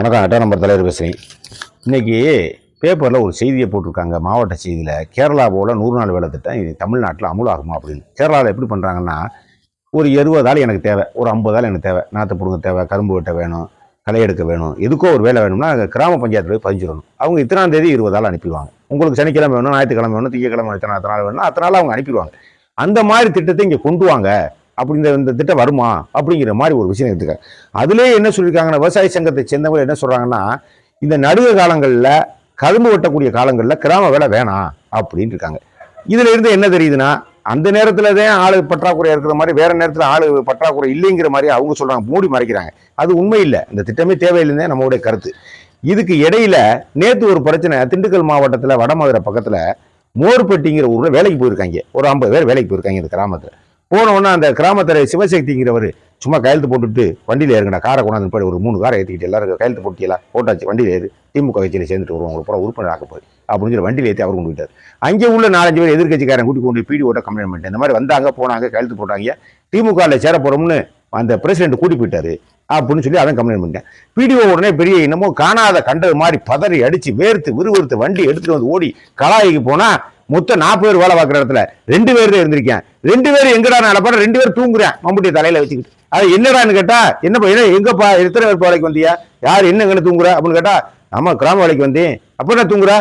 வணக்கம் எட்டாம் நம்பர் தலைவர் பேசுகிறேன் இன்னைக்கு பேப்பரில் ஒரு செய்தியை போட்டிருக்காங்க மாவட்ட செய்தியில். கேரளா போல் நூறு நாள் வேலை திட்டம் இது தமிழ்நாட்டில் அமுலாகுமா அப்படின்னு. கேரளாவில் எப்படி பண்ணுறாங்கன்னா ஒரு இருபது ஆள் எனக்கு தேவை ஒரு ஐம்பது ஆள் எனக்கு தேவை. நாற்று பிடுங்க தேவை கரும்பு வெட்ட வேணும் களை எடுக்க வேணும் எதுக்கோ ஒரு வேலை வேணும்னா அங்கே கிராம பஞ்சாயத்தில் போய் பதிஞ்சிடணும். அவங்க இத்தனாம் தேதி இருபது ஆள் அனுப்பிடுவாங்க. உங்களுக்கு சனிக்கிழமை வேணும் ஞாயிற்றுக்கிழமை வேணும் திங்கக்கிழமை இத்தனை அத்தனை நாள் வேணும் அத்தனை நாள் அவங்க அனுப்பிடுவாங்க. அந்த மாதிரி திட்டத்தை இங்கே கொண்டு வாங்க. அப்படிங்கிற இந்த திட்டம் வருமா? அப்படிங்கிற மாதிரி ஒரு விஷயம் எடுத்துக்க அதுலேயே என்ன சொல்லியிருக்காங்கன்னா விவசாய சங்கத்தை சேர்ந்தவங்க என்ன சொல்கிறாங்கன்னா இந்த நடுவ காலங்களில் கரும்பு வெட்டக்கூடிய காலங்களில் கிராம வேலை வேணாம் அப்படின்னு இருக்காங்க. இதில் இருந்து என்ன தெரியுதுன்னா அந்த நேரத்தில் தான் ஆளு பற்றாக்குறை இருக்கிற மாதிரி வேறு நேரத்தில் ஆளு பற்றாக்குறை இல்லைங்கிற மாதிரி அவங்க சொல்கிறாங்க மூடி மறைக்கிறாங்க. அது உண்மை இல்லை இந்த திட்டமே தேவையில்லைன்னு நம்மளுடைய கருத்து. இதுக்கு இடையில நேற்று ஒரு பிரச்சனை திண்டுக்கல் மாவட்டத்தில் வடமதுரை பக்கத்தில் மோர்பட்டிங்கிற ஊரில் வேலைக்கு போயிருக்காங்க. ஒரு ஐம்பது பேர் வேலைக்கு போயிருக்காங்க இந்த கிராமத்தில். போன உடனே அந்த கிராமத்தில் சிவசக்திங்கிறவர் சும்மா கையெழுத்து போட்டுட்டு வண்டியில் ஏறுங்கடா. காரை கொண்டாந்து போய் ஒரு மூணு காரை ஏற்றிக்கிட்டு எல்லாரும் கையெழுத்து போட்டியெல்லாம் போட்டாச்சு. வண்டியில் ஏறு. திமுக கட்சியில் சேர்ந்துட்டு வருவோம். உங்களுக்கு பூரா உறுப்பினர் ஆக்க போய் அப்படின்னு சொல்லி வண்டியில் ஏற்றி அவர் கொண்டு போயிட்டார். அங்கே உள்ள நாலஞ்சு பேர் எதிர்க்கட்சிக்காரன் கூட்டி கொண்டு பிடி ஓட்ட கம்ப்ளைண்ட் பண்ணிட்டேன். இந்த மாதிரி வந்தாங்க போனாங்க கையெழுத்து போட்டாங்க. திமுகவில் சேர போகிறோம்னு அந்த பிரசிடென்ட் கூட்டி போயிட்டாரு. அப்படின்னு சொல்லி அவன் கம்ப்ளைண்ட் பண்ணிட்டேன். பிடிஓ உடனே பெரிய இன்னமும் காணாத கண்டது மாதிரி பதறி அடித்து வேர்த்து விறுவிறுத்து வண்டி எடுத்துகிட்டு வந்து ஓடி கலாய்க்கு போனால் மொத்தம் நாற்பது பேர் வேலை பார்க்குற இடத்துல ரெண்டு பேர் தான் இருந்திருக்கேன். ரெண்டு பேரும் எங்கடா நடப்பாரு ரெண்டு பேர் தூங்குறேன் மம்புட்டிய தலையில வச்சுக்கிட்டு. அது என்னடான்னு கேட்டா என்னப்பா என்ன எங்கப்பா எத்தனை பேர் வேலைக்கு வந்தியா? யார் என்ன எங்கே தூங்குற? அப்படின்னு கேட்டா ஆமா கிராம வேலைக்கு வந்தேன். அப்ப என்ன தூங்குறா?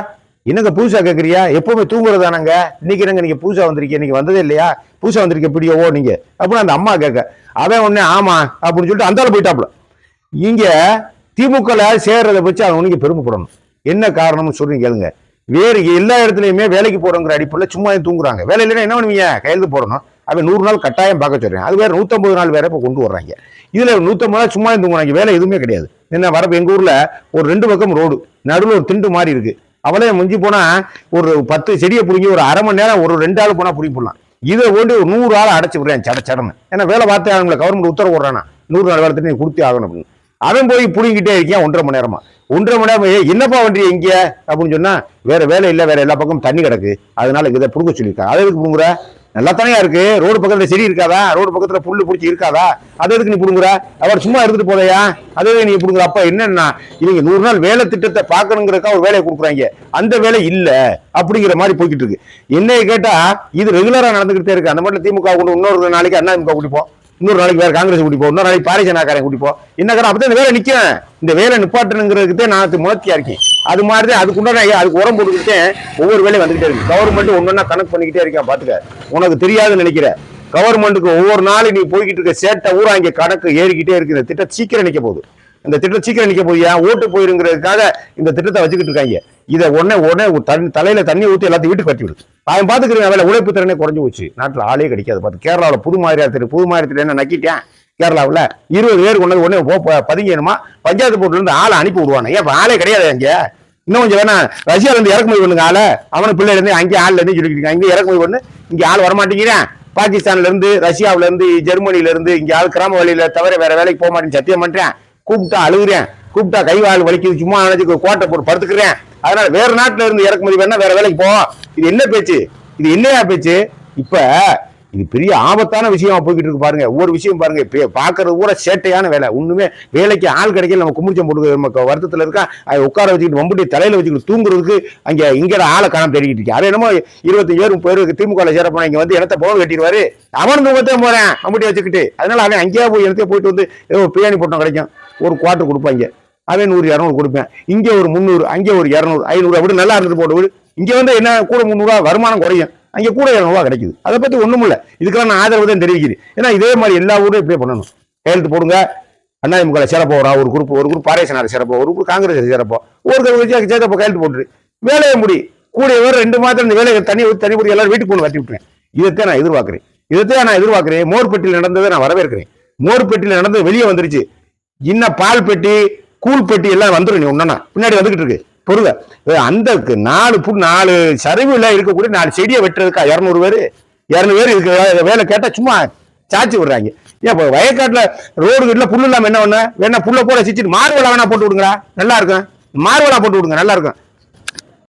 என்னங்க பூசா கேட்குறியா எப்பவுமே தூங்குறதானங்க? இன்னைக்கு என்னங்க நீங்க பூசா வந்திருக்கீங்க? இன்னைக்கு வந்ததே இல்லையா? பூசா வந்திருக்க பிடிஓ நீங்க. அப்படின்னு அந்த அம்மா கேட்க அவன் உடனே ஆமா அப்படின்னு சொல்லிட்டு அந்தால போயிட்டாப்புல. இங்க திமுகல சேர்றதை வச்சு அவன் உனக்கு பெருமைப்படணும். என்ன காரணம்னு சொல்றீங்க கேளுங்க. வேறு எல்லா இடத்துலையுமே வேலைக்கு போகிறோங்கிற அடிப்படையில் சும்மா தூங்குறாங்க. வேலை இல்லைன்னா என்ன பண்ணுவீங்க? கையெழுத்து போடணும். அவன் நூறு நாள் கட்டாயம் பார்க்க சொல்றேன். அது வேறு நூற்றம்பது நாள் வேற இப்போ கொண்டு வர்றாங்க. இதில் நூற்றம்பது நாள் சும்மா தூங்குறாங்க. வேலை எதுவுமே கிடையாது. என்ன வரப்போ எங்கள் ஊரில் ஒரு ரெண்டு பக்கம் ரோடு. நடுவில் ஒரு திண்டு மாதிரி இருக்குது அவளே முஞ்சி போனால் ஒரு பத்து செடியை பிடிங்கி ஒரு அரை மணி நேரம் ஒரு ரெண்டு ஆள் போனால் பிடிங்கி போடலாம். இதை ஓண்டி ஒரு நூறு ஆள் அடைச்சி விடுறேன். சட சடன்னு. ஏன்னா வேலை பார்த்தே அவங்களை கவர்மெண்ட் உத்தரவு விட்றானா நூறு நாள் வேலை திட்டம் கொடுத்தே ஆகணும் அப்படின்னு. அவன் போய் புடிங்கிட்டே இருக்கேன் ஒன்றரை மணி நேரமா. ஒன்றரை மணி நேரம் என்னப்பா வண்டி எங்க அப்படின்னு சொன்னா வேற வேலை இல்லை வேற எல்லா பக்கமும் தண்ணி கிடக்கு. அதனால இதை புடுங்க சொல்லியிருக்காங்க அதை எதுக்கு புடுங்குற? நல்லா தானே இருக்கு. ரோடு பக்கத்துல செடி இருக்காதா? ரோடு பக்கத்துல புல்லு பிடிச்சி இருக்காதா? அதை எதுக்கு நீ புடுங்குற? அவர் சும்மா இருந்துட்டு போதையா? அதே நீ புடுங்குற? அப்ப என்னன்னா இவங்க நூறு நாள் வேலை திட்டத்தை பார்க்கணுங்கிறக்கா ஒரு வேலையை கொடுக்குறாங்க. அந்த வேலை இல்ல. அப்படிங்கிற மாதிரி போய்கிட்டு இருக்கு. என்னைய கேட்டா இது ரெகுலரா நடந்துகிட்டே இருக்கு. அந்த மாதிரி திமுக கொண்டு இன்னொரு நாளைக்கு அண்ணா திமுக குடிப்போம் இன்னொரு நாளைக்கு வேற காங்கிரஸ் கூட்டிப்போம் இன்னொரு நாளைக்கு பாரதிய ஜனதாக்காரன் கூட்டிப்போம் என்ன காரணம் அப்பதான் இந்த வேலை நிக்கிறேன் இந்த வேலை நிப்பாட்டணுங்கிறதுக்கு தான் நான் முயற்சியா இருக்கேன். அது மாதிரி தான் அதுக்குண்டான அதுக்கு உரம் போட்டுக்கிட்டே ஒவ்வொரு வேலையும் வந்துகிட்டே இருக்கு. கவர்மெண்ட் ஒன்னொன்னா கணக்கு பண்ணிக்கிட்டே இருக்கேன் பாத்துக்க. உனக்கு தெரியாதுன்னு நினைக்கிற. கவர்மெண்ட்டுக்கு ஒவ்வொரு நாளும் நீ போய்கிட்டு இருக்க சேட்டை ஊரா இங்கே கணக்கு ஏறிக்கிட்டே இருக்கு. இந்த திட்டம் சீக்கிரம் நிற்க போகுது. இந்த திட்டம் சீக்கிரம் நிற்க போய் ஏன் ஓட்டு போயிருங்கிறதுக்காக இந்த திட்டத்தை வச்சுக்கிட்டு இருக்காங்க. இதை உடனே உடனே தண்ணி தலையில் தண்ணி ஊற்றி எல்லாத்தையும் வீட்டுக்கு கட்டி விடுது. அவன் பார்த்துக்கிறேன் வேலை உழைப்பு திறனே குறைஞ்சி போச்சு. நாட்டில் ஆளே கிடைக்காது. பார்த்து கேரளாவில் புது மாதிரியா திரு புது மாதிரி என்ன நக்கிட்டேன்? கேரளாவில் இருபது பேர் கொண்டது உடனே போ ப- பஞ்சாயத்து போட்டுலேருந்து ஆளை அனுப்பி விடுவானே. ஏன் ஆளே கிடையாது அங்கே? இன்னும் கொஞ்சம் வேணா ரஷ்யாவிலேருந்து இறக்குமதி பண்ணுங்க ஆளை. அவனை பிள்ளைலேருந்து அங்கே ஆள்லேருந்து இருந்து சொல்லிட்டு இறக்குமதி பண்ணு. இங்கே ஆள் வரமாட்டேங்கிறேன். பாகிஸ்தான்ல இருந்து ரஷ்யாவுல இருந்து ஜெர்மனில இருந்து இங்க ஆள் கிராம வழியில தவிர வேற வேலைக்கு போக மாட்டேன்னு சத்தியம் பண்றேன். கூப்பிட்டா அழுகுறேன். கூப்பிட்டா கைவாள் வலிக்குது. சும்மா நினைச்சு கோட்டை போட்டு படுத்துக்கிறேன். அதனால வேற நாட்டுல இருந்து இறக்குமதி வேணா வேற வேலைக்கு போவோம் இது என்ன பேச்சு? இது என்னையா பேச்சு? இப்ப இது பெரிய ஆபத்தான விஷயமா போய்கிட்டு இருக்கு பாருங்க. ஒவ்வொரு விஷயம் பாருங்க. இப்ப பாக்குறது கூட சேட்டையான வேலை. ஒண்ணுமே வேலைக்கு ஆள் கிடைக்கல. நம்ம கும்பிச்சம் போட்டு நம்ம வருத்தத்துல இருக்கா? அதை உட்கார வச்சுக்கிட்டு மம்புட்டி தலையில வச்சுக்கிட்டு தூங்குறதுக்கு அங்க இங்க ஆளை காணாம தேடிக்கிட்டு இருக்கு? அது என்னமோ இருபத்தஞ்சு பேர் முப்பது பேருக்கு திமுக சேர போனா இங்க வந்து இடத்த போக கட்டிடுவாரு? அவன் தூங்கத்தான் போறேன். மம்புட்டி வச்சுக்கிட்டு. அதனால அவன் அங்கேயே போய் இடத்தையே போயிட்டு வந்து ஏதோ பிரியாணி போட்டோம் கிடைக்கும். ஒரு குவார்ட்டர் கொடுப்பாங்க. அவன் நூறு இரநூறு கொடுப்பேன். இங்கே ஒரு முந்நூறு அங்கே ஒரு இரநூறு ஐநூறு அப்படி நல்லா இருந்துட்டு போட்டு இங்கே வந்து என்ன கூட முந்நூறுவா வருமானம் குறையும். அங்கே கூட இரநூறுவா கிடைக்குது. அதை பற்றி ஒன்றும் இல்லை. இதுக்கெல்லாம் நான் ஆதரவு தான் தெரிவிக்கிறேன். ஏன்னா இதே மாதிரி எல்லா ஊரும் இப்படியே பண்ணணும். கையெழுத்து போடுங்க. அண்ணாதிமுக சிறப்பு வரா. ஒரு குரூப் ஒரு குரூப் பாரேசனார் சிறப்பு ஒரு குரூப் காங்கிரஸ் சிறப்போ. ஒரு கட்சி சேர்த்தப்போ கையெழுத்து போட்டுரு. வேலையை முடி. கூடியவர் ரெண்டு மாதம் இந்த வேலையை தனி ஊத்தி, தனி முடி எல்லாரும் வீட்டுக்கு கொண்டு வட்டி விட்டுறேன் இதைத்தான் நான் எதிர்பார்க்குறேன். இதைத்தான் நான் எதிர்பார்க்குறேன். மோர்பெட்டியில் நடந்ததை நான் வரவேற்கிறேன். மோர்பெட்டியில் நடந்தது வெளியே வந்துருச்சு. இன்னும் பால் பெட்டி கூழ் பெட்டி எல்லாம் வந்துடும் நீ ஒன்னா பின்னாடி வந்துகிட்டு இருக்கு. பொருக அந்த நாலு பு நாலு சரிவுல இருக்கக்கூடிய நாலு செடியை வெட்டுறதுக்கா? இரநூறு பேர். இரநூறு பேர் இருக்கு வேலை கேட்டால் சும்மா சாச்சி விடுறாங்க. ஏன் இப்போ வயக்காட்டில் ரோடு வீட்டில் புல்லு இல்லாமல் என்ன ஒன்று வேணா புல்ல போட சிச்சிட்டு மார்வலா வேணா போட்டு விடுங்களா நல்லா இருக்கும். மார்வலா போட்டு விடுங்க. நல்லா இருக்கும்.